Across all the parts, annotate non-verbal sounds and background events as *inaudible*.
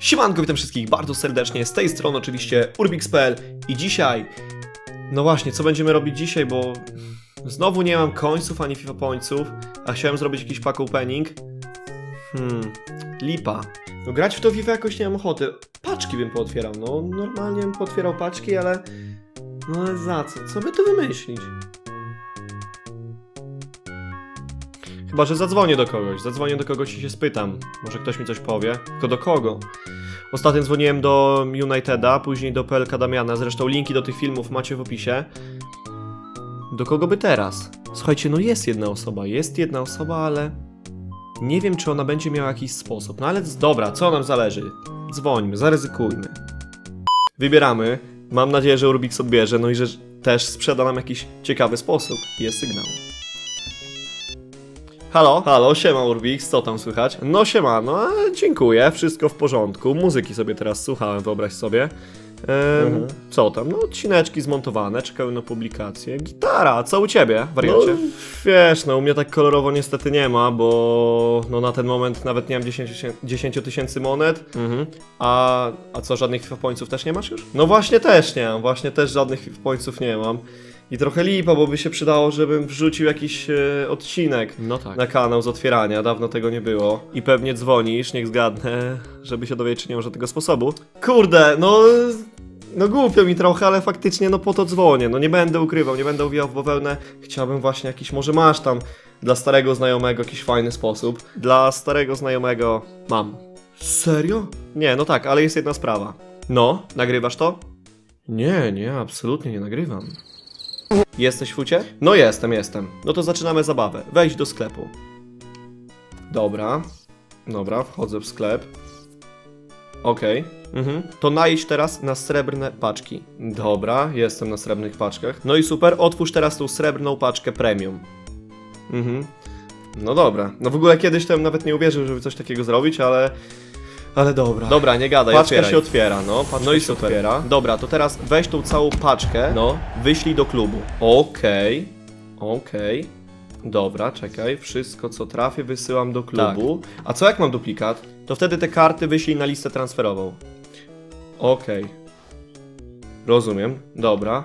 Siemanko, witam wszystkich bardzo serdecznie, z tej strony oczywiście Urbix.pl i dzisiaj, no właśnie, co będziemy robić dzisiaj, bo znowu nie mam końców ani FIFA pońców, a chciałem zrobić jakiś pack opening. Hmm, lipa. No grać w to FIFA jakoś nie mam ochoty. Paczki bym pootwierał, no normalnie bym pootwierał paczki, ale... No ale za co? Co by tu wymyślić? Chyba, że zadzwonię do kogoś. Zadzwonię do kogoś i się spytam. Może ktoś mi coś powie. Tylko do kogo? Ostatnio dzwoniłem do Uniteda, później do PLK Damiana. Zresztą linki do tych filmów macie w opisie. Do kogo by teraz? Słuchajcie, no jest jedna osoba. Jest jedna osoba, ale... Nie wiem, czy ona będzie miała jakiś sposób. No ale dobra, co nam zależy? Dzwońmy, zaryzykujmy. Wybieramy. Mam nadzieję, że Urbix odbierze, no i że też sprzeda nam jakiś ciekawy sposób. Jest sygnał. Halo, halo, siema Urbix, co tam słychać? No siema, no a, dziękuję, wszystko w porządku. Muzyki sobie teraz słuchałem, wyobraź sobie. Ehm, Co tam? No odcineczki zmontowane, czekały na publikację. Gitara, co u ciebie, wariacie? No, wiesz, no u mnie tak kolorowo niestety nie ma, bo no na ten moment nawet nie mam 10 tysię- 10 tysięcy monet. Mhm. A, a co, żadnych FIFA pońców też nie masz już? No właśnie też nie mam, właśnie też żadnych FIFA pońców nie mam. I trochę lipa, bo by się przydało, żebym wrzucił jakiś e, odcinek No tak. na kanał z otwierania, dawno tego nie było. I pewnie dzwonisz, niech zgadnę, żeby się dowiedzieć, czy nie może tego sposobu. Kurde, no... No głupio mi trochę, ale faktycznie no po to dzwonię. No nie będę ukrywał, nie będę uwijał w bawełnę. Chciałbym właśnie jakiś, może masz tam dla starego znajomego jakiś fajny sposób. Dla starego znajomego mam. Serio? Nie, no tak, ale jest jedna sprawa. No, nagrywasz to? Nie, nie, absolutnie nie nagrywam. Jesteś w fucie? No jestem, jestem. No to zaczynamy zabawę. Wejdź do sklepu. Dobra. Dobra, wchodzę w sklep. Okej. Mhm. To najdź teraz na srebrne paczki. Dobra, jestem na srebrnych paczkach. No i super, otwórz teraz tą srebrną paczkę premium. Mhm. No dobra. No w ogóle kiedyś to bym nawet nie uwierzył, żeby coś takiego zrobić, ale... Ale dobra. Dobra, nie gadaj, Paczka otwieraj. się otwiera, no. Paczka No i się super. otwiera. Dobra, to teraz weź tą całą paczkę, no, wyślij do klubu. Okej, okej. Dobra, czekaj, wszystko co trafię wysyłam do klubu. A co jak mam duplikat? To wtedy te karty wyślij na listę transferową. Okej. Rozumiem, dobra.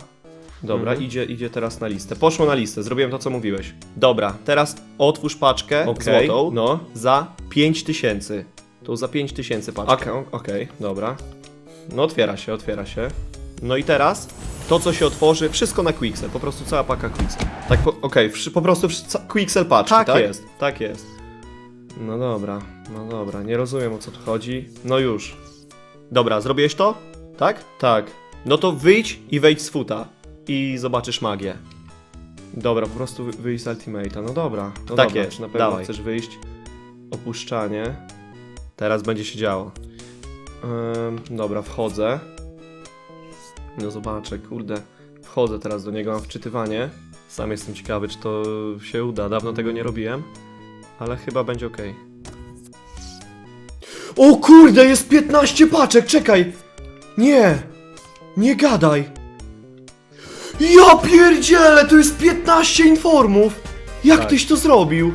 Dobra, Mhm. idzie, idzie teraz na listę. Poszło na listę, zrobiłem to co mówiłeś. Dobra, teraz otwórz paczkę Okej, złotą no. za 5000. To za 5000 paczkę. Okej, okej, dobra. No otwiera się, otwiera się. No i teraz to co się otworzy, wszystko na Quixel, po prostu cała paka Quixel. Tak, po, okej, wszy- po prostu wszy- ca- Quixel paczki, tak, Tak jest, tak jest. No dobra, no dobra, nie rozumiem o co tu chodzi. No już. Dobra, zrobiłeś to? Tak? Tak. No to wyjdź i wejdź z futa i zobaczysz magię. Dobra, po prostu wy- wyjść z Ultimate'a. No dobra, no Tak dobra, jest, czy na pewno dawaj. chcesz wyjść? Opuszczanie. Teraz będzie się działo. Ym, dobra, wchodzę. No zobaczę, kurde. Wchodzę teraz do niego, mam wczytywanie. Sam jestem ciekawy, czy to się uda. Dawno tego nie robiłem, ale chyba będzie ok. O kurde, jest 15 paczek, czekaj! Nie! Nie gadaj! Ja pierdzielę, to jest 15 informów! Jak Tak. tyś to zrobił?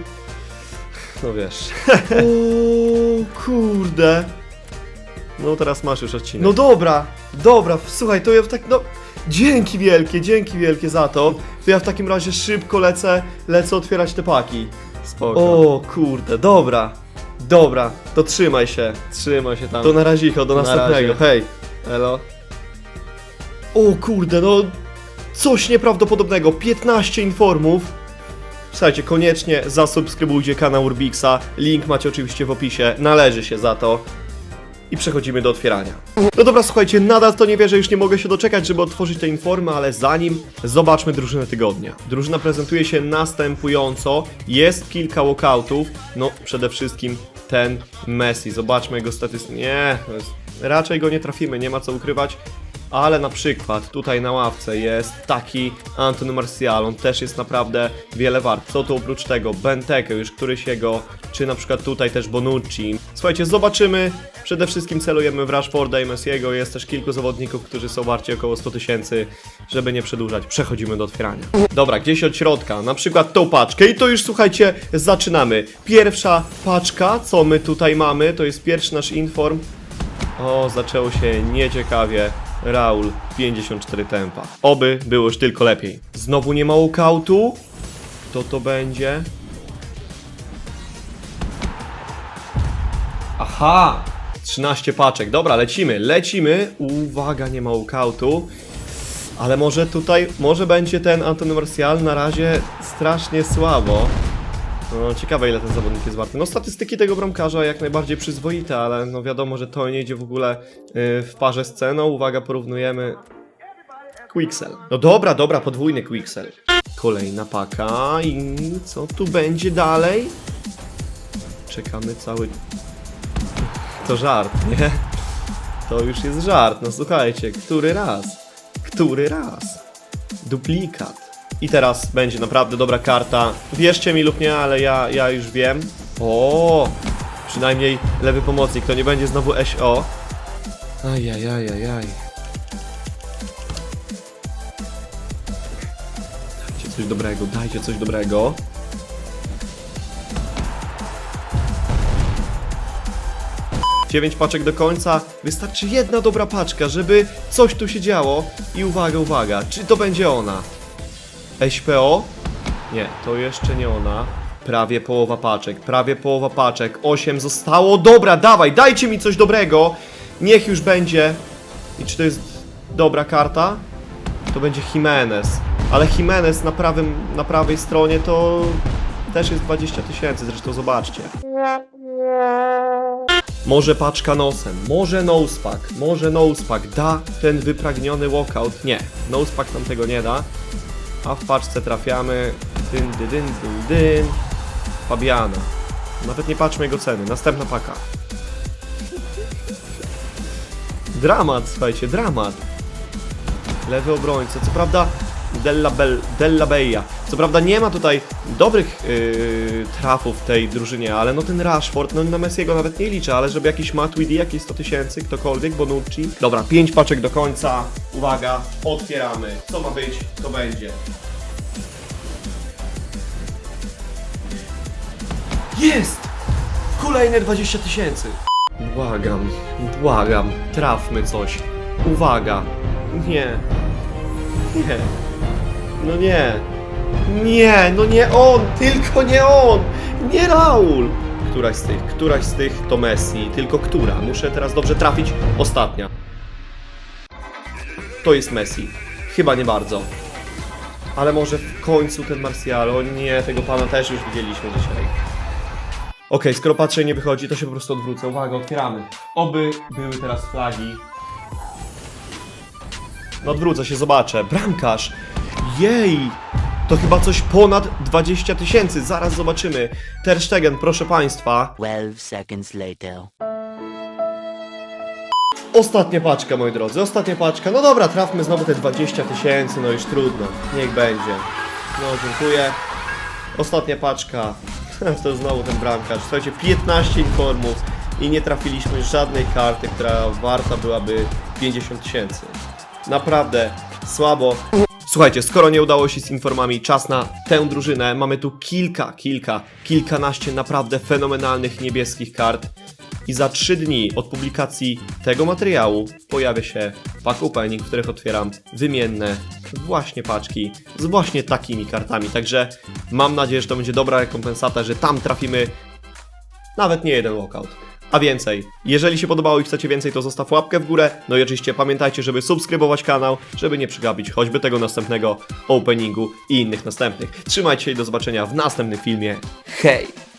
No wiesz. *laughs* o kurde. No teraz masz już odcinek. No dobra, dobra, słuchaj, to ja w tak, no... Dzięki wielkie, dzięki wielkie za to. To ja w takim razie szybko lecę, lecę otwierać te paki. Spoko. O kurde, dobra. Dobra, to trzymaj się. Trzymaj się tam. To na razicho, do Na następnego. razie. Hej. Elo. O kurde, no coś nieprawdopodobnego. 15 informów. Słuchajcie, koniecznie zasubskrybujcie kanał Urbixa. Link macie oczywiście w opisie. Należy się za to. I przechodzimy do otwierania. No dobra, słuchajcie, nadal to nie wierzę, już nie mogę się doczekać, żeby otworzyć te informy, ale zanim zobaczmy drużynę tygodnia. Drużyna prezentuje się następująco. Jest kilka walkoutów. No, przede wszystkim ten Messi. Zobaczmy jego statystyki. Nie, raczej go nie trafimy, nie ma co ukrywać. Ale na przykład tutaj na ławce jest taki Anton Martial, on też jest naprawdę wiele wart. Co to oprócz tego? Benteke, już któryś jego, czy na przykład tutaj też Bonucci. Słuchajcie, zobaczymy. Przede wszystkim celujemy w Rashforda i Messiego. Jest też kilku zawodników, którzy są warci około 100 tysięcy. Żeby nie przedłużać, przechodzimy do otwierania. Dobra, gdzieś od środka, na przykład tą paczkę. I to już słuchajcie, zaczynamy. Pierwsza paczka, co my tutaj mamy, to jest pierwszy nasz inform. O, zaczęło się nieciekawie. Raul 54 tempa. Oby było już tylko lepiej. Znowu nie ma walkoutu? Kto to będzie? Aha! 13 paczek. Dobra, lecimy, lecimy. Uwaga, nie ma walkoutu. Ale może tutaj, może będzie ten Antony Martial na razie strasznie słabo. No, ciekawe ile ten zawodnik jest warty. No statystyki tego bramkarza jak najbardziej przyzwoite, ale no wiadomo, że to nie idzie w ogóle y, w parze z ceną. Uwaga, porównujemy Quixel. No dobra, dobra, podwójny Quixel. Kolejna paka i co tu będzie dalej? Czekamy cały... To żart, nie? To już jest żart, no słuchajcie, który raz? Który raz? Duplikat. I teraz będzie naprawdę dobra karta. Wierzcie mi lub nie, ale ja, ja już wiem. O, przynajmniej lewy pomocnik, to nie będzie znowu SO. Ajajajajaj. Dajcie coś dobrego, dajcie coś dobrego. Dziewięć paczek do końca. Wystarczy jedna dobra paczka, żeby coś tu się działo. I uwaga, uwaga, czy to będzie ona? SPO? Nie, to jeszcze nie ona. Prawie połowa paczek, prawie połowa paczek. 8 zostało. Dobra, dawaj, dajcie mi coś dobrego. Niech już będzie. I czy to jest dobra karta? To będzie Jimenez. Ale Jimenez na, prawym, na prawej stronie to też jest 20 tysięcy, zresztą zobaczcie. Może paczka nosem, może nosepack, może nosepack da ten wypragniony walkout. Nie, nosepack nam tego nie da. A w paczce trafiamy. Dyn, dyn, dyn, dyn, dyn. Fabiana. Nawet nie patrzmy jego ceny. Następna paka. Dramat, słuchajcie, dramat. Lewy obrońca. Co prawda Della, Bell, Della Beja. Co prawda nie ma tutaj dobrych yy, trafów w tej drużynie, ale no ten Rashford, no na Messiego nawet nie liczę, ale żeby jakiś Matuidi, jakieś 100 tysięcy, ktokolwiek, Bonucci. Dobra, 5 paczek do końca. Uwaga, otwieramy. Co ma być, to będzie. Jest! Kolejne 20 tysięcy. Błagam, błagam, trafmy coś. Uwaga. Nie. Nie. No nie. Nie, no nie on, tylko nie on. Nie Raul. Któraś z tych, któraś z tych to Messi, tylko która? Muszę teraz dobrze trafić. Ostatnia. To jest Messi. Chyba nie bardzo. Ale może w końcu ten Martial. O nie, tego pana też już widzieliśmy dzisiaj. Okej, skoro patrzę nie wychodzi, to się po prostu odwrócę. Uwaga, otwieramy. Oby były teraz flagi. No odwrócę się, zobaczę. Bramkarz! Jej! To chyba coś ponad 20 tysięcy. Zaraz zobaczymy. Ter Stegen, proszę państwa. 12 seconds later. Ostatnia paczka, moi drodzy, ostatnia paczka. No dobra, trafmy znowu te 20 tysięcy, no już trudno. Niech będzie. No, dziękuję. Ostatnia paczka. *laughs* To znowu ten bramkarz. Słuchajcie, 15 informów i nie trafiliśmy żadnej karty, która warta byłaby 50 tysięcy. Naprawdę słabo. Słuchajcie, skoro nie udało się z informami, czas na tę drużynę. Mamy tu kilka, kilka, kilkanaście naprawdę fenomenalnych niebieskich kart. I za 3 dni od publikacji tego materiału pojawia się pack opening, w których otwieram wymienne właśnie paczki z właśnie takimi kartami. Także mam nadzieję, że to będzie dobra rekompensata, że tam trafimy nawet nie jeden walkout. A więcej, jeżeli się podobało i chcecie więcej, to zostaw łapkę w górę. No i oczywiście pamiętajcie, żeby subskrybować kanał, żeby nie przegapić choćby tego następnego openingu i innych następnych. Trzymajcie się i do zobaczenia w następnym filmie. Hej!